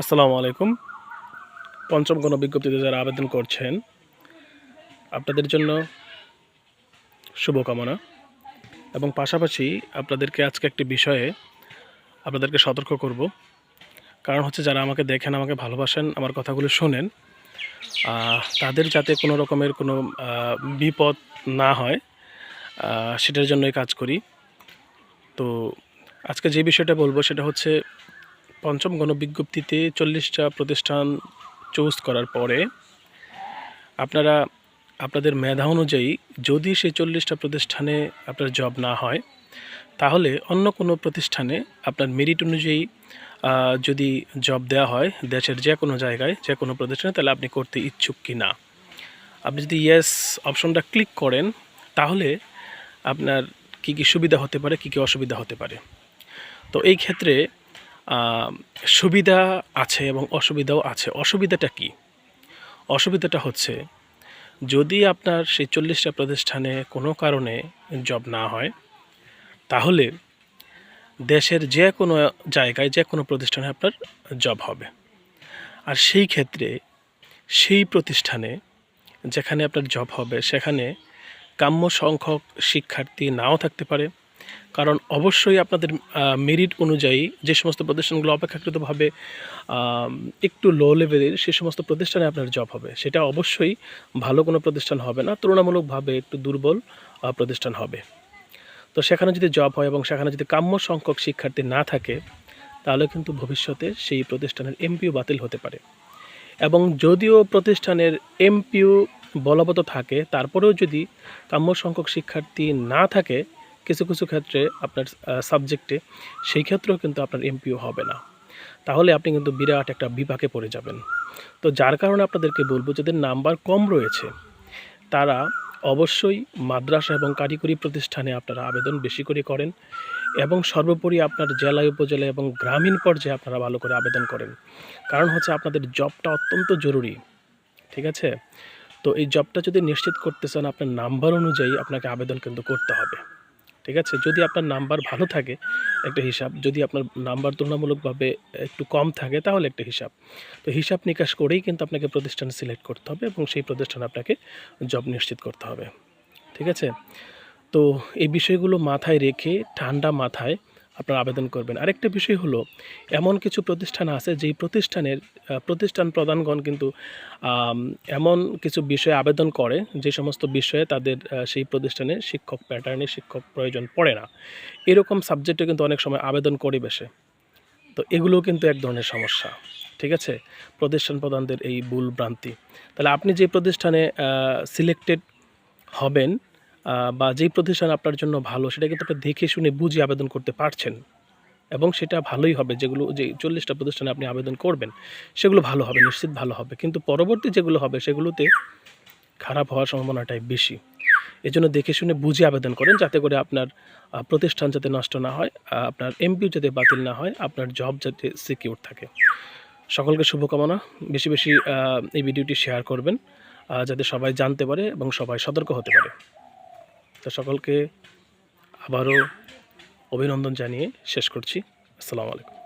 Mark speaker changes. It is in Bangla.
Speaker 1: আসসালামু আলাইকুম। পঞ্চম কোনো বিজ্ঞপ্তিতে যারা আবেদন করছেন, আপনাদের জন্য শুভকামনা। এবং পাশাপাশি আপনাদেরকে আজকে একটি বিষয়ে আপনাদেরকে সতর্ক করব। কারণ হচ্ছে যারা আমাকে দেখেন, আমাকে ভালোবাসেন, আমার কথাগুলো শোনেন তাদের যাতে কোনো রকমের কোনো বিপদ না হয় সেটার জন্যই কাজ করি। তো আজকে যে বিষয়টা বলব সেটা হচ্ছে পঞ্চম গণবিজ্ঞপ্তিতে চল্লিশটা প্রতিষ্ঠান চুজ করার পরে আপনারা, আপনাদের মেধা অনুযায়ী যদি সেই চল্লিশটা প্রতিষ্ঠানে আপনার জব না হয়, তাহলে অন্য কোনো প্রতিষ্ঠানে আপনার মেরিট অনুযায়ী যদি জব দেওয়া হয় দেশের যে কোনো জায়গায়, যে কোনো প্রতিষ্ঠানে, তাহলে আপনি করতে ইচ্ছুক কি না। আপনি যদি ইয়েস অপশনটা ক্লিক করেন, তাহলে আপনার কি কি সুবিধা হতে পারে, কি কি অসুবিধা হতে পারে। তো এই ক্ষেত্রে সুবিধা আছে এবং অসুবিধাও আছে। অসুবিধাটা কি? অসুবিধাটা হচ্ছে, যদি আপনার সেই চল্লিশটা প্রতিষ্ঠানে কোনো কারণে জব না হয়, তাহলে দেশের যে কোনো জায়গায় যে কোনো প্রতিষ্ঠানে আপনার জব হবে। আর সেই ক্ষেত্রে সেই প্রতিষ্ঠানে যেখানে আপনার জব হবে, সেখানে কাম্য সংখ্যক শিক্ষার্থী নাও থাকতে পারে কারণ অবশ্যই আপনাদের মেরিট অনুযায়ী যে সমস্ত প্রতিষ্ঠানগুলো অপেক্ষাকৃতভাবে একটু লো লেভেলের সে সমস্ত প্রতিষ্ঠানে আপনার জব হবে। সেটা অবশ্যই ভালো কোনো প্রতিষ্ঠান হবে না, তুলনামূলকভাবে একটু দুর্বল প্রতিষ্ঠান হবে। তো সেখানে যদি জব হয় এবং সেখানে যদি কাম্য সংখ্যক শিক্ষার্থী না থাকে, তাহলে কিন্তু ভবিষ্যতে সেই প্রতিষ্ঠানের এমপিও বাতিল হতে পারে। এবং যদিও প্রতিষ্ঠানের এমপিও বলবৎ থাকে, তারপরেও যদি কাম্য সংখ্যক শিক্ষার্থী না থাকে কিছু কিছু ক্ষেত্রে আপনার সাবজেক্টে সেই ক্ষেত্রেও কিন্তু আপনার এমপিও হবে না। তাহলে আপনি কিন্তু বিরাট একটা বিপাকে পড়ে যাবেন। তো যার কারণে আপনাদেরকে বলব যাদের নাম্বার কম রয়েছে, তারা অবশ্যই মাদ্রাসা এবং কারিগরি প্রতিষ্ঠানে আপনারা আবেদন বেশি করে করেন এবং সর্বোপরি আপনার জেলা উপজেলা এবং গ্রামীণ পর্যায়ে আপনারা ভালো করে আবেদন করেন। কারণ হচ্ছে আপনাদের জবটা অত্যন্ত জরুরি, ঠিক আছে? তো এই জবটা যদি নিশ্চিত করতে চান আপনার নাম্বার অনুযায়ী আপনাকে আবেদন কিন্তু করতে হবে। ঠিক আছে? যদি আপনার নাম্বার ভালো থাকে, একটা হিসাব। যদি আপনার নাম্বার তুলনামূলকভাবে একটু কম থাকে, তাহলে একটা হিসাব। তো হিসাব নিকাশ করেই কিন্তু আপনাকে প্রতিষ্ঠান সিলেক্ট করতে হবে এবং সেই প্রতিষ্ঠানে আপনাকে জব নিশ্চিত করতে হবে। ঠিক আছে? তো এই বিষয়গুলো মাথায় রেখে, ঠান্ডা মাথায় আপনারা আবেদন করবেন। আরেকটা বিষয় হলো, এমন কিছু প্রতিষ্ঠান আছে যেই প্রতিষ্ঠানের প্রতিষ্ঠান প্রধানগণ কিন্তু এমন কিছু বিষয়ে আবেদন করে যে সমস্ত বিষয়ে তাদের সেই প্রতিষ্ঠানে শিক্ষক প্যাটার্নে শিক্ষক প্রয়োজন পড়ে না। এরকম সাবজেক্টে কিন্তু অনেক সময় আবেদন করে বেশে তো এগুলোও কিন্তু এক ধরনের সমস্যা, ঠিক আছে? প্রতিষ্ঠান প্রধানদের এই ভুল ভ্রান্তি। তাহলে আপনি যে প্রতিষ্ঠানে সিলেক্টেড হবেন বা যেই প্রতিষ্ঠান আপনার জন্য ভালো, সেটা কিন্তু আপনি দেখে শুনে বুঝে আবেদন করতে পারছেন। এবং সেটা ভালোই হবে, যেগুলো যে চল্লিশটা প্রতিষ্ঠানে আপনি আবেদন করবেন, সেগুলো ভালো হবে, নিশ্চিত ভালো হবে। কিন্তু পরবর্তী যেগুলো হবে, সেগুলোতে খারাপ হওয়ার সম্ভাবনাটাই বেশি। এজন্য দেখে শুনে বুঝে আবেদন করেন, যাতে করে আপনার প্রতিষ্ঠান যাতে নষ্ট না হয় আপনার এমপিও যাতে বাতিল না হয়, আপনার জব যাতে সিকিউর থাকে। সকলকে শুভকামনা। বেশি বেশি এই ভিডিওটি শেয়ার করবেন যাতে সবাই জানতে পারে এবং সবাই সতর্ক হতে পারে। তো সকলকে আবারও অভিনন্দন জানিয়ে শেষ করছি। আসসালামু আলাইকুম।